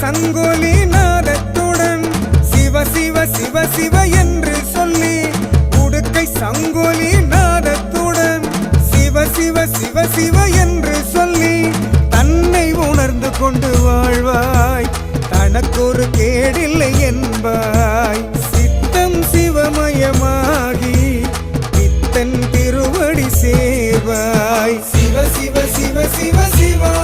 சங்கோலி நாதத்துடன் சிவ சிவ சிவ சிவ என் சங்கொலி நாதத்துடன் சிவ சிவ சிவ சிவ என்று சொல்லி தன்னை உணர்ந்து கொண்டு வாழ்வாய். தனக்கொரு கேடில்லை என்பாய். சித்தம் சிவமயமாகி பித்தன் திருவடி சேவாய் சிவ சிவ சிவ சிவ சிவா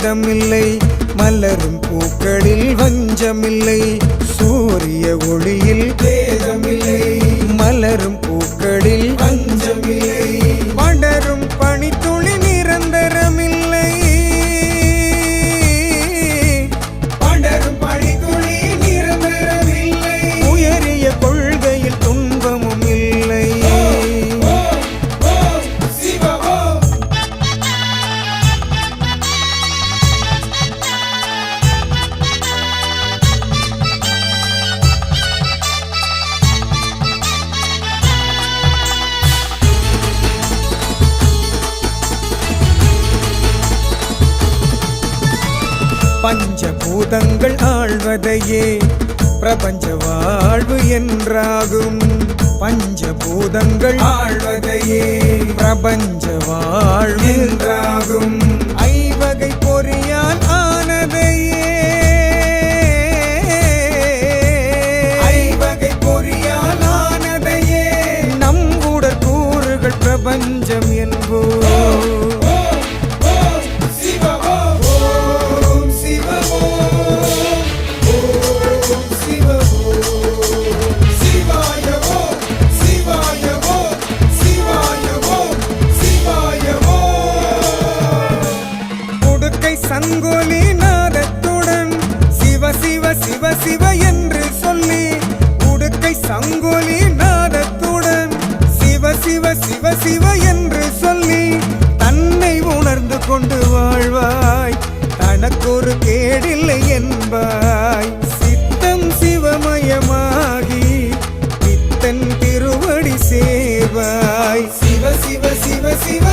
பேதமில்லை மலரும் பூக்களில் வஞ்சமில்லை சூரிய ஒளியில் பேதமில்லை மலரும் பூக்களில் பஞ்சபூதங்கள் ஆழ்வதையே. பிரபஞ்ச வாழ்வு என்றாகும். பஞ்சபூதங்கள் ஆழ்வதையே. பிரபஞ்ச வாழ்வு என்றாகும். அங்கோலி நாதத்துடன் சிவ சிவ சிவ சிவ என்று சொல்லி உடுக்கை சங்கோலி நாதத்துடன் சிவ சிவ சிவ சிவ என்று சொல்லி தன்னை உணர்ந்து கொண்டு வாழ்வாய். தனக்கொரு கேடில்லை என்பாய். சித்தம் சிவமயமாகி பித்தன் திருவடி சேவாய் சிவ சிவ சிவ சிவ